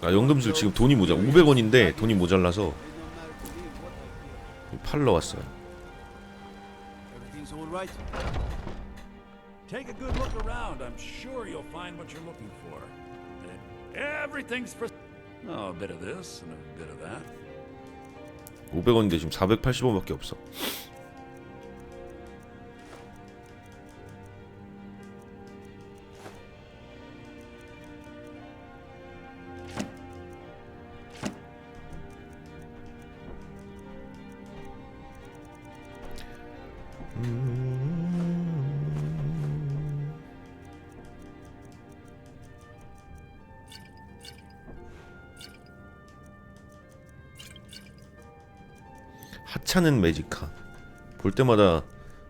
아 연금술 지금 돈이 모자 500원인데 돈이 모자라서 팔러 왔어요. Everything's all right. Take a good look around. I'm sure you'll find what you're looking for. Everything's for. Oh, a bit of this and a bit of that. 500원인데 지금 480원밖에 없어. 하찮은 매지카. 볼 때마다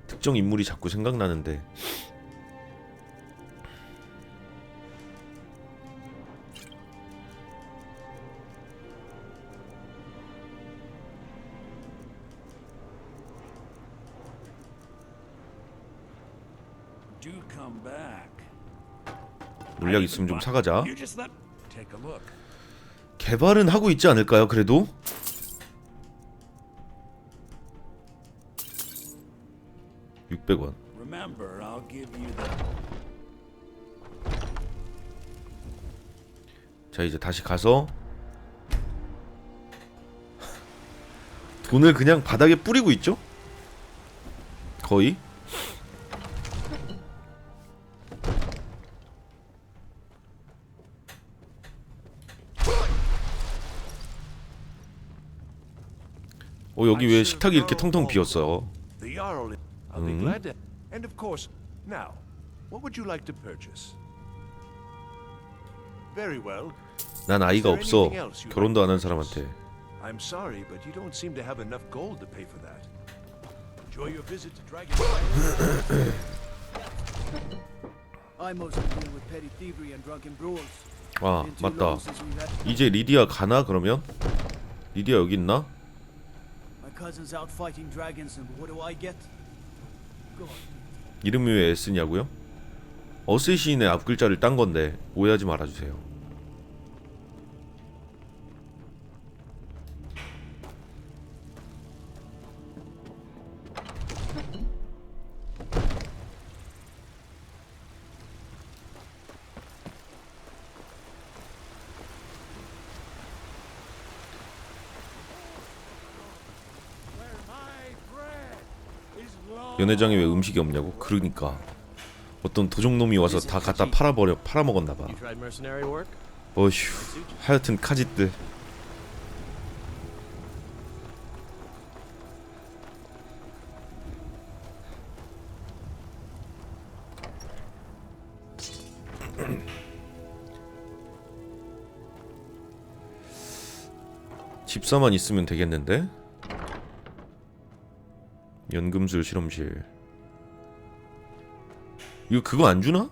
특정 인물이 자꾸 생각나는데. 물약 있으면 좀 사가자. 개발은 하고 있지 않을까요? 그래도 600원. Remember, I'll give you the. 자 이제 다시 가서 돈을 그냥 바닥에 뿌리고 있죠? 거의 어 여기 왜 식탁이 이렇게 텅텅 비었어? The Jarl. I'll be Mhm. glad to. And of course, now, what would you like to purchase? Very well. 난 아이가 없어 결혼도 안 한 사람한테 I'm sorry, but you don't seem to have enough gold to pay for that. Enjoy your visit to Dragon I mostly deal with petty thievery and drunken brawls. 아 Been too 맞다 long since we've had- 이제 리디아 가나 그러면? 리디아 여기 있나? My cousin's out fighting dragons, and what do I get? 이름이 왜 S냐고요? 어쌔신의 앞글자를 딴 건데 오해하지 말아주세요. 연회장에 왜 음식이 없냐고? 그러니까 어떤 도적놈이 와서 다 갖다 팔아버려 팔아먹었나봐. 어휴 하여튼 카짓들 집사만 있으면 되겠는데? 연금술 실험실 이거 그거 안 주나?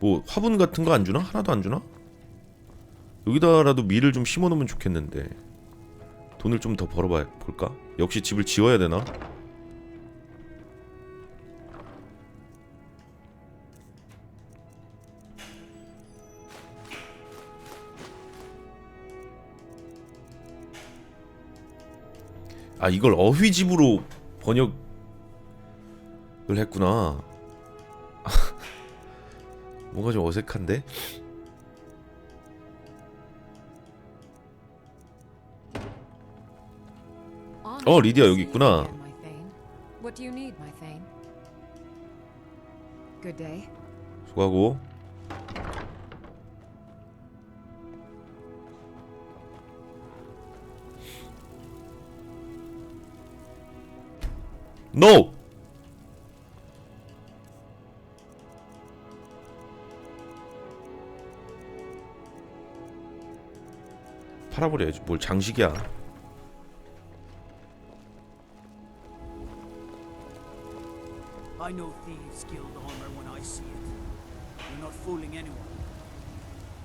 뭐 화분 같은 거 안 주나? 하나도 안 주나? 여기다라도 밀을 좀 심어 놓으면 좋겠는데 돈을 좀 더 벌어봐 볼까? 역시 집을 지어야 되나? 아 이걸 어휘집으로 번역을 했구나. 뭔가 좀 어색한데? 어, 리디아 여기 있구나. 수고하고 NO! 팔아버려야지 뭘 장식이야 I know thieves kill the armor when I see it. You're not fooling anyone.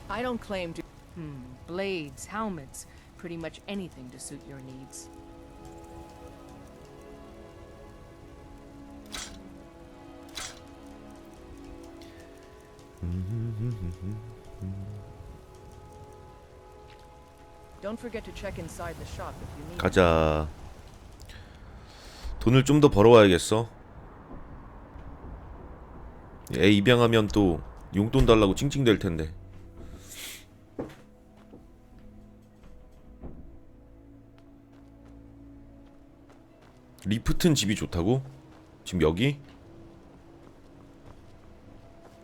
I don't claim to. Hmm. Blades, helmets, pretty much anything to suit your needs. 가자. 돈을 좀 더 벌어와야겠어. 애 입양하면 또 용돈 달라고 찡찡댈 텐데. 리프튼 집이 좋다고? 지금 여기?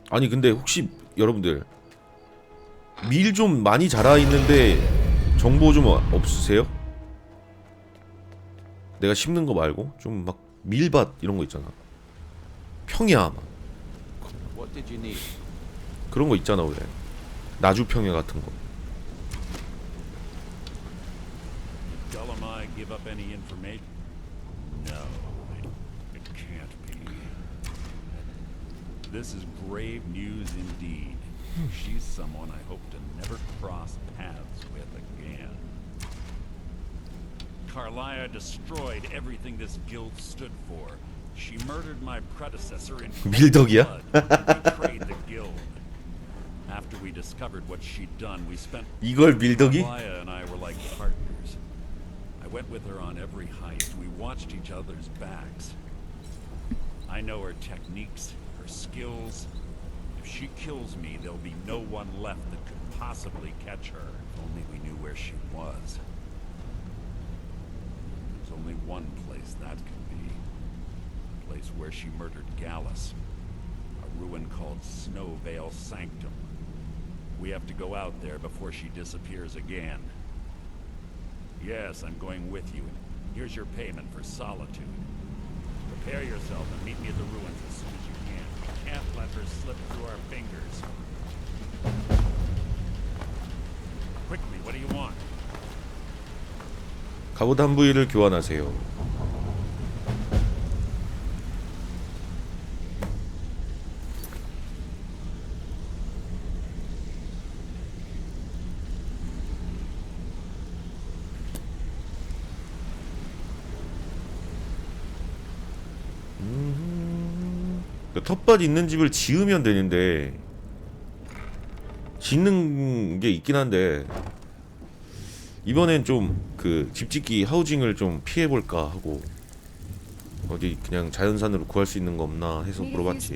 아니 근데 혹시 여러분들 밀 좀 많이 자라 있는데 정보 좀 없으세요? 내가 심는 거 말고 좀 막 밀밭 이런 거 있잖아. 평야 막? 그런 거 있잖아 왜 나주 평야 같은 거. Tell him I give up any information? No, This is grave news indeed. She's someone I hope to never cross paths with again. Carlia destroyed everything this guild stood for. She murdered my predecessor in cold 밀덕이야? blood and betrayed the guild. After we discovered what she'd done, we spent 이걸 밀덕이? Maya and I were like partners. I went with her on every heist. We watched each other's backs. I know her techniques, her skills. If she kills me, there'll be no one left that could possibly catch her. If only we knew where she was. There's only one place that could be. A place where she murdered Gallus. A ruin called Snowvale Sanctum. We have to go out there before she disappears again. Yes, I'm going with you. Here's your payment for solitude. Prepare yourself and meet me at the ruins as soon as you can. We can't let her slip through our fingers. Quickly, what do you want? 갑옷 한 부위를 교환하세요. 음, 그 텃밭 있는 집을 지으면 되는데 짓는 게 있긴 한데 이번엔 좀 그 집짓기 하우징을 좀 피해 볼까 하고 어디 그냥 자연산으로 구할 수 있는 거 없나 해서 물어봤지.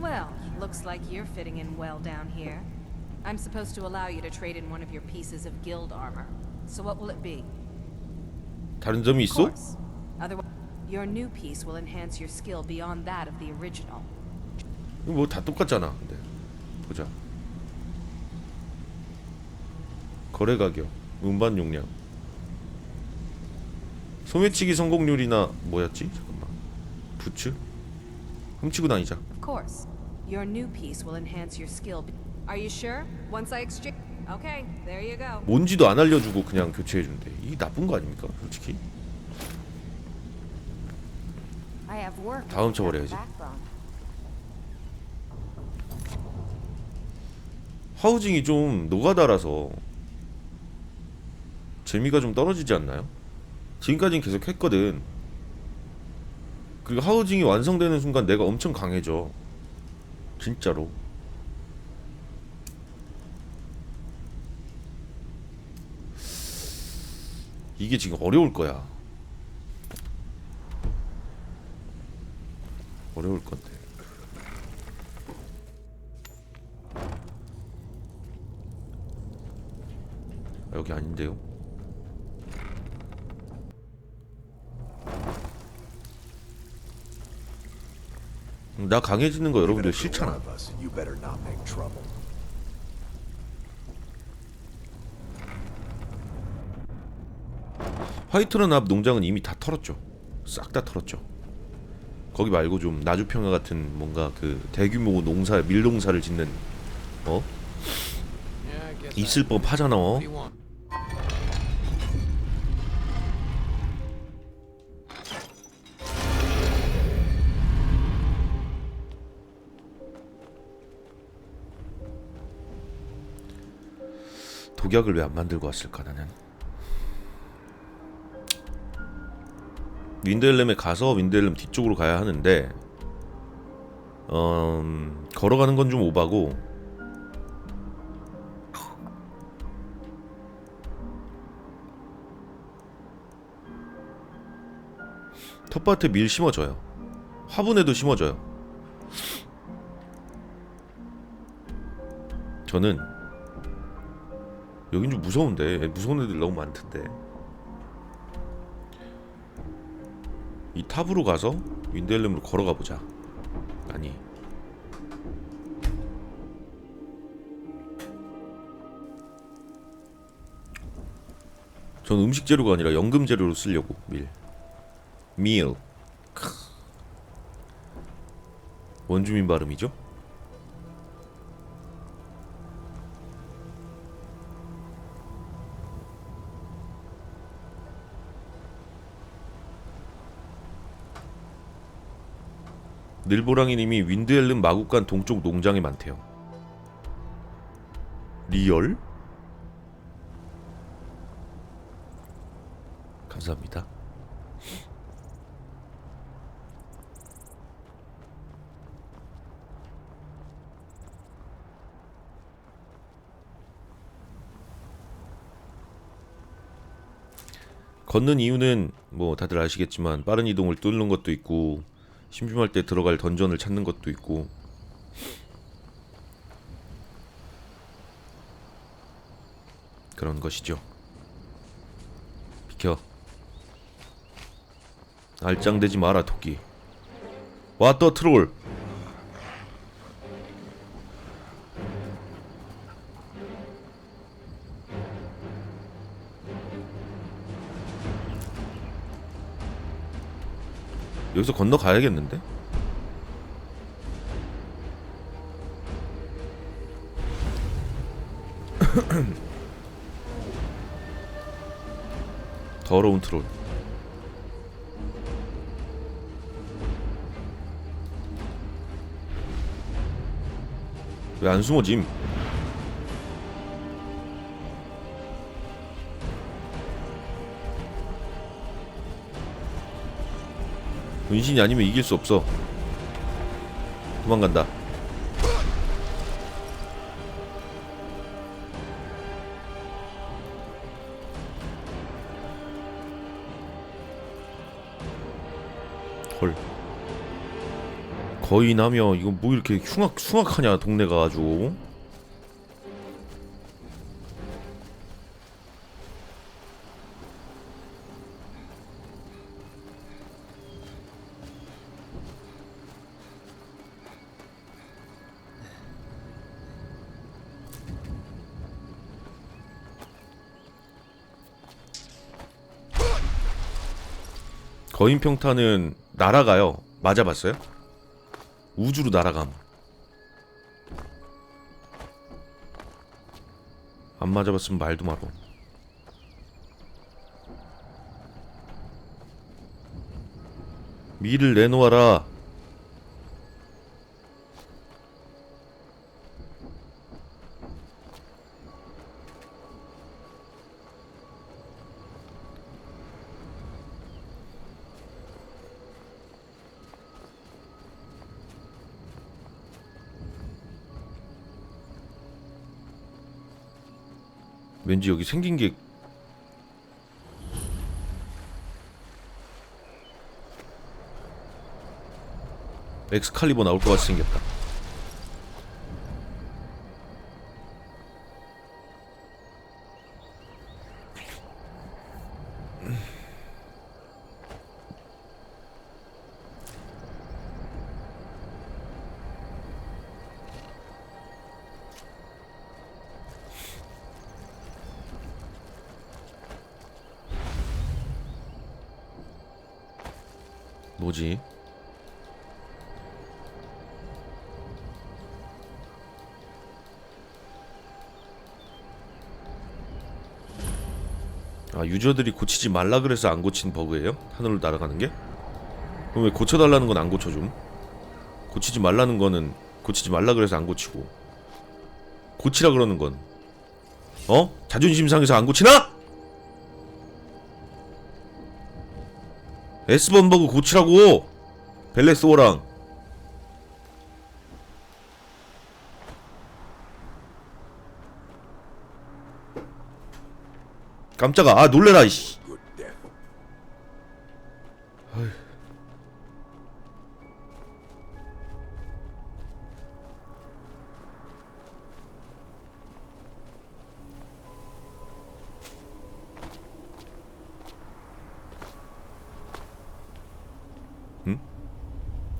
Well, looks like you're fitting in well down here. I'm supposed to allow you to trade in one of your pieces of guild armor. So what will it be? 다른 점이 있어? Otherwise, your new piece will enhance your skill beyond that of the original. 뭐다 똑같잖아. 근데 보자. 거래 가격, 운반 용량, 소매치기 성공률이나 뭐였지? 잠깐만. 부츠? 훔치고 다니자. Of course. Your new piece will enhance your skill. be- Are you sure? Once I exchange. Okay, there you go. 뭔지도 안 알려주고 그냥 교체해 준대. 이 나쁜 거 아닙니까? 솔직히. I have work. 다음 쳐 버려야지. 하우징이 좀 노가다라서 재미가 좀 떨어지지 않나요? 지금까지는 계속 했거든. 그리고 하우징이 완성되는 순간 내가 엄청 강해져. 진짜로. 이게 지금 어려울 거야. 어려울 건데. 아, 여기 아닌데요? 음, 나 강해지는 거 여러분들 싫잖아. 화이트런 앞 농장은 이미 다 털었죠. 싹 다 털었죠. 거기 말고 좀 나주평야 같은 뭔가 그 대규모 농사 밀농사를 짓는 어 있을 법 하잖아. 어? 독약을 왜 안 만들고 왔을까 나는? 윈드헬름에 가서 윈드헬름 뒤쪽으로 가야 하는데 어, 걸어가는 건 좀 오바고 텃밭에 밀 심어져요. 화분에도 심어져요. 저는 여긴 좀 무서운데 무서운 애들 너무 많던데. 이 탑으로 가서 윈드헬름으로 걸어가 보자. 아니 전 음식 재료가 아니라 연금 재료로 쓰려고 밀. 밀. 크. 원주민 발음이죠? 늘보랑이님이 윈드헬름 마국간 동쪽 농장에 많대요. 리얼? 감사합니다. 걷는 이유는 뭐 다들 아시겠지만 빠른 이동을 뚫는 것도 있고 심심할 때 들어갈 던전을 찾는 것도 있고 그런 것이죠. 비켜. 알짱대지 마라 토끼. 왔더 트롤. 여기서 건너 가야겠는데? 더러운 트롤. 왜 안 숨어짐? 은신이 아니면 이길 수 없어. 도망간다. 헐. 거의 나며 이거 뭐 이렇게 흉악 흉악하냐 동네가 아주. 거인 평타는 날아가요. 맞아봤어요? 우주로 날아감. 안 맞아봤으면 말도 마라. 미를 내놓아라. 왠지 여기 생긴 게 엑스칼리버 나올 것 같이 생겼다. 뭐지? 아 유저들이 고치지 말라 그래서 안 고친 버그예요? 하늘로 날아가는 게? 그럼 왜 고쳐달라는 건 안 고쳐줌? 고치지 말라는 거는 고치지 말라 그래서 안 고치고 고치라 그러는 건 어? 자존심 상해서 안 고치나? S번 버그 고치라고! 벨레스 오랑. 깜짝아. 아 놀래라 이씨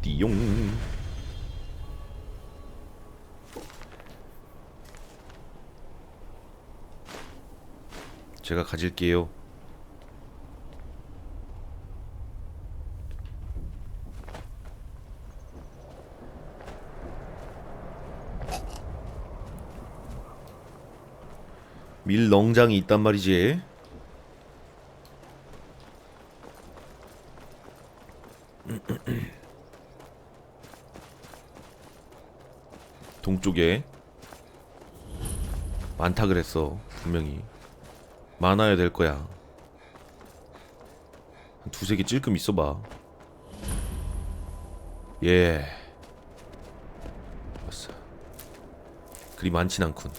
띠용. 제가 가질게요. 밀 농장이 있단 말이지. 동쪽에 많다 그랬어 분명히 많아야 될 거야 한 두세 개 찔끔 있어봐 예 왔어 그리 많진 않군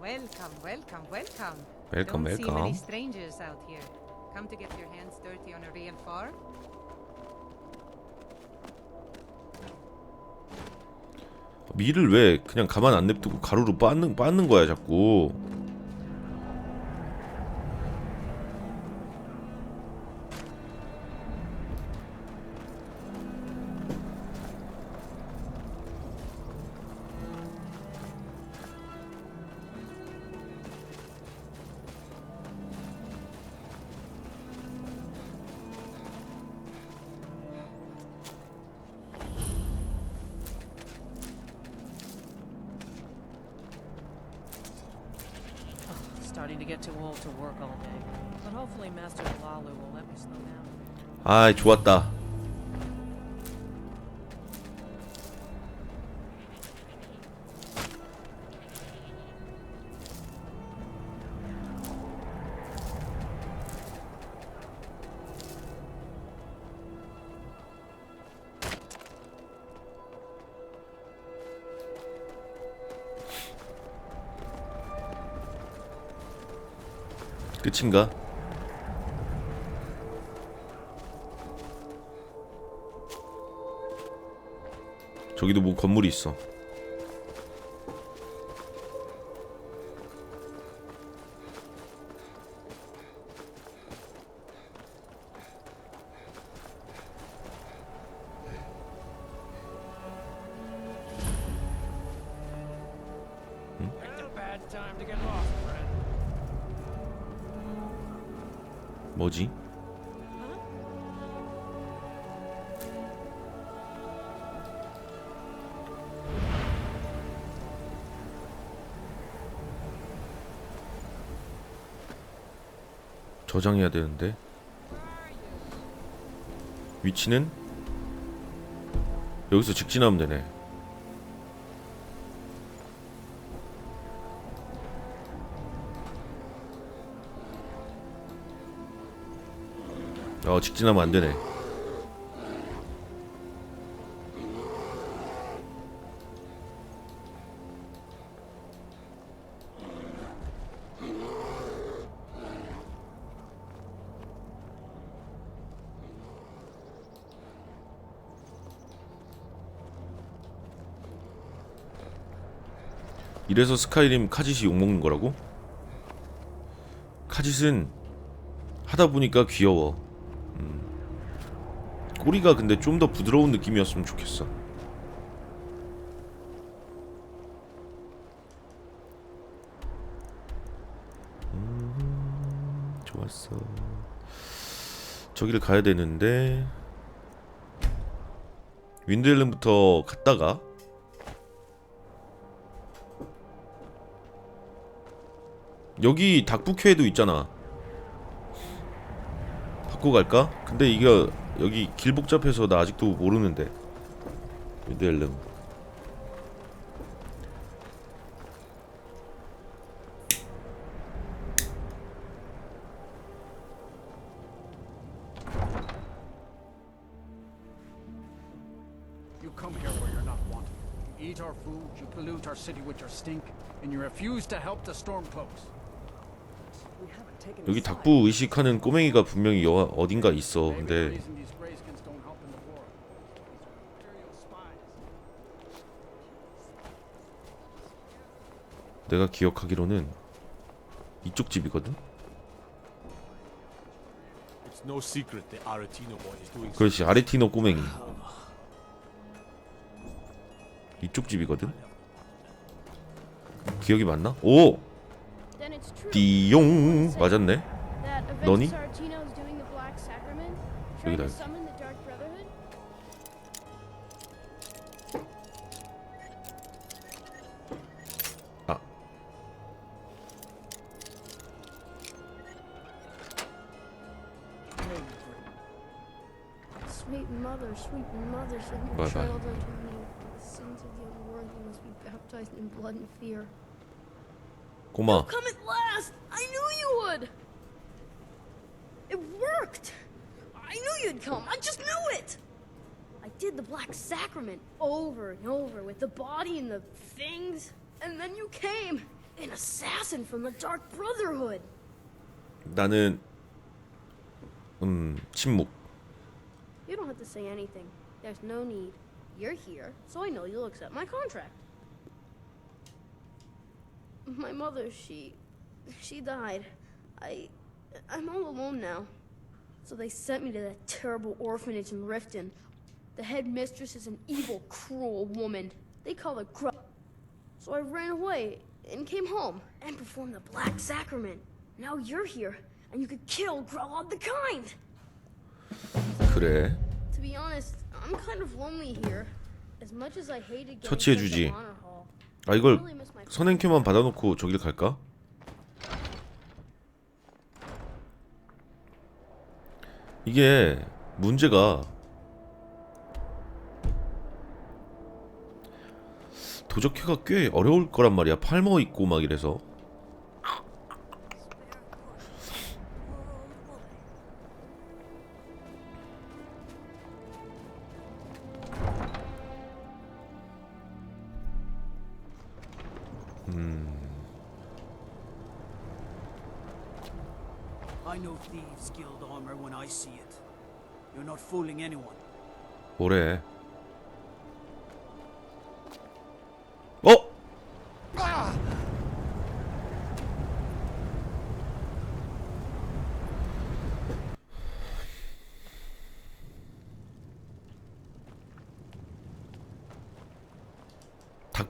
Welcome, welcome, welcome. 웰컴 Don't see many 웰컴 strangers out here. Come to get your hands dirty on a real farm? 밀을 왜 그냥 가만 안 냅두고 가루로 빻는, 빻는 거야 자꾸 starting to get too old to work all day. But hopefully Master Lalu will let me slow down. Ah, it's. 끝인가? 저기도 뭐 건물이 있어. 저장해야 되는데 위치는 여기서 직진하면 되네. 어 직진하면 안 되네. 이래서 스카이림 카짓이 욕먹는 거라고? 카짓은 하다 보니까 귀여워. 음. 꼬리가 근데 좀 더 부드러운 느낌이었으면 좋겠어. 음, 좋았어. 저기를 가야 되는데 윈드헬름부터 갔다가 여기 닭북회도 있잖아. 바꿔 갈까? 근데 이거 여기 길 복잡해서 나 아직도 모르는데. You eat our food, you pollute our city with your stink, and you refuse to help the Stormcloaks. 여기 닭부 의식하는 꼬맹이가 분명히 여, 어딘가 있어. 근데. 내가 기억하기로는 이쪽 집이거든. 그렇지 아레티노 꼬맹이 이쪽 집이거든 기억이 맞나? 오! 띠용 맞았네 That 너니? Aventus Aretino is doing the Black Sacrament, trying Sacrament over and over with the body and the things, and then you came! An assassin from the Dark Brotherhood! 나는 음 침묵 You don't have to say anything. There's no need. You're here, so I know you'll accept my contract. My mother, she. she died. I. I'm all alone now. So they sent me to that terrible orphanage in Riften. The headmistress is an evil, cruel woman. They call her Gru. So I ran away and came home and performed the Black Sacrament. Now you're here, and you could kill Grelod the Kind! 그래 To be honest, I'm kind of lonely here. As much as I hated getting 처치해 주지. honor hall, 아 이걸 선행큐만 받아놓고 저길 갈까? 이게 문제가 도적회가 꽤 어려울 거란 말이야. 팔머 있고 막 이래서. Thieves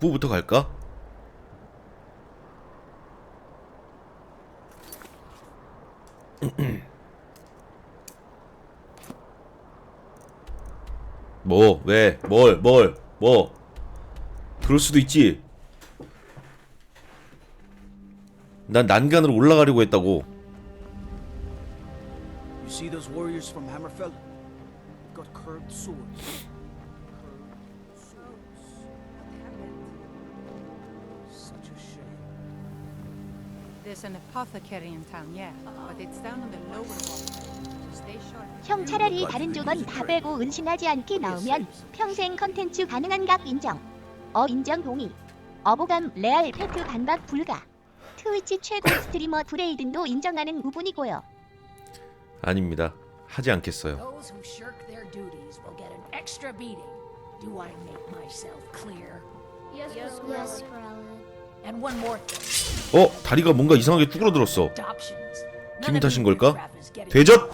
닭부부터 갈까? 뭐? 왜? 뭘? 뭘? 뭐? 그럴 수도 있지. 난 난간으로 올라가려고 했다고. You see those warriors from Hammerfell? Got curved swords. There's an apothecary in town, yeah, but it's down on the lower wall. So stay sharp. 형 차라리 다른 조건 다 빼고 은신하지 않게 나오면 평생 컨텐츠 가능한 각 인정. 어 인정 동의. 어보감 레알 페트 반박 불가. 트위치 최고 스트리머 브레이든도 인정하는 부분이고요. 아닙니다. 하지 않겠어요. Those who shirk their duties will get an extra beating. Do I make myself clear? Yes, Yes, yes. And one more thing. 어? 다리가 뭔가 이상하게 쭈그러들었어. 기분 탓인 걸까? 대접!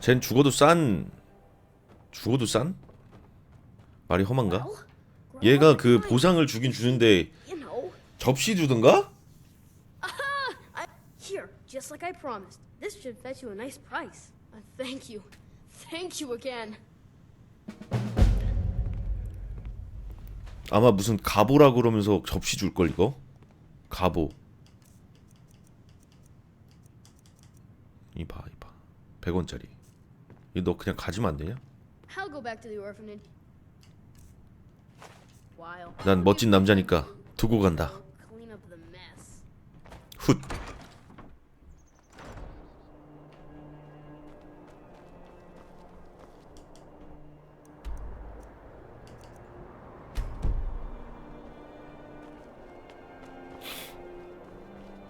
쟨 죽어도 싼 죽어도 싼? 말이 험한가? 얘가 그 보상을 주긴 주는데. 접시 주든가? Here, just just like I promised. This should fetch you a nice price. Uh, thank you. Thank you again. 아마 무슨 가보라 그러면서 접시 줄 걸 이거. 가보. 이봐 이봐. 100원짜리. 너 그냥 가지면 안 되냐? I'll go back to the orphanage. While 난 멋진 남자니까 두고 간다. clean up the mess. 훗.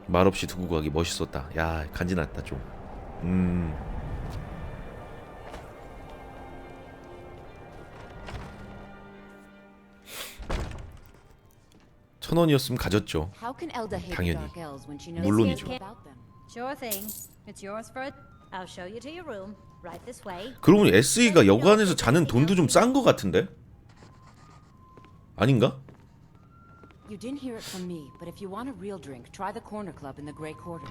말없이 두고 가기 멋있었다. 야 간지났다 좀. 음. 천 원이었으면 가졌죠. How can Elda hate the 당연히. Dark Elves when she knows 물론이죠. about them? Sure thing. It's yours for a... I'll show you to your room. Right this way. 그러고 보니 SE가 여관에서 자는 돈도 좀싼거 같은데? 아닌가? You didn't hear it from me, but if you want a real drink, try the Corner Club in the Grey Quarter.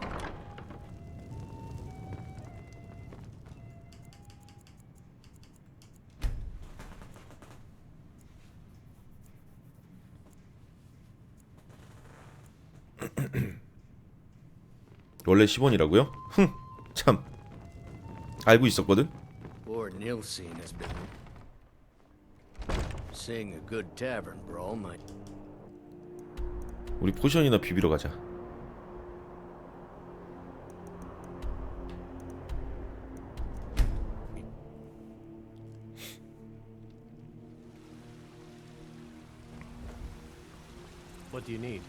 원래 10원이라고요? 흥, 참. 알고 있었거든. Poor Nilsine has been seeing a good tavern brawl might 우리 포션이나 비비러 가자. What do you need?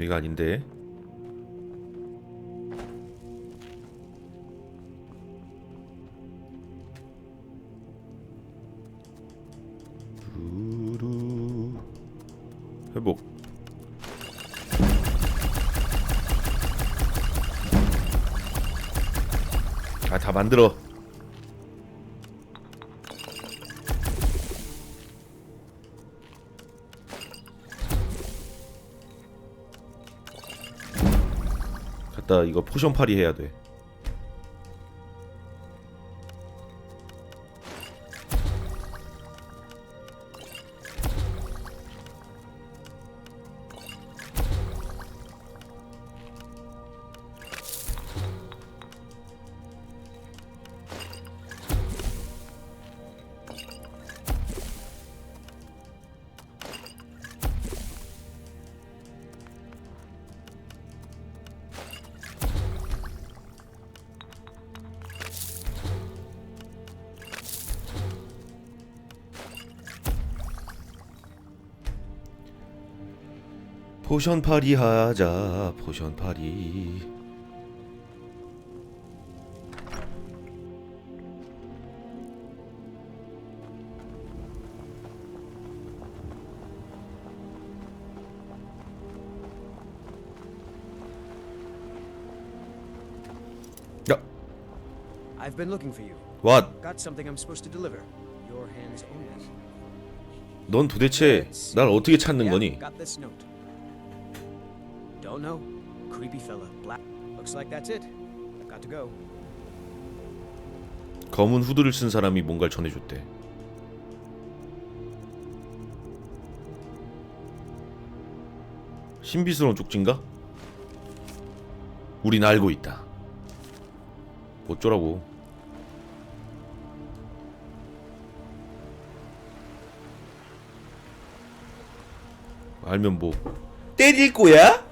여기가 아닌데. 두루. 회복. 아, 다 만들어. 갔다 이거 포션 팔이 해야 돼. 포션 파리 하자. 포션 파리. 야, I've been looking for you. 왓. Got something I'm supposed to deliver. Your hands it. 넌 도대체 날 어떻게 찾는 거니? Got this note. Don't know. Creepy fella. Black. Looks like that's it. I've got to go. 검은 후드를 쓴 사람이 뭔가를 전해줬대. 신비스러운 쪽지인가? 우린 알고 있다. 어쩌라고? 알면 뭐 때릴 거야?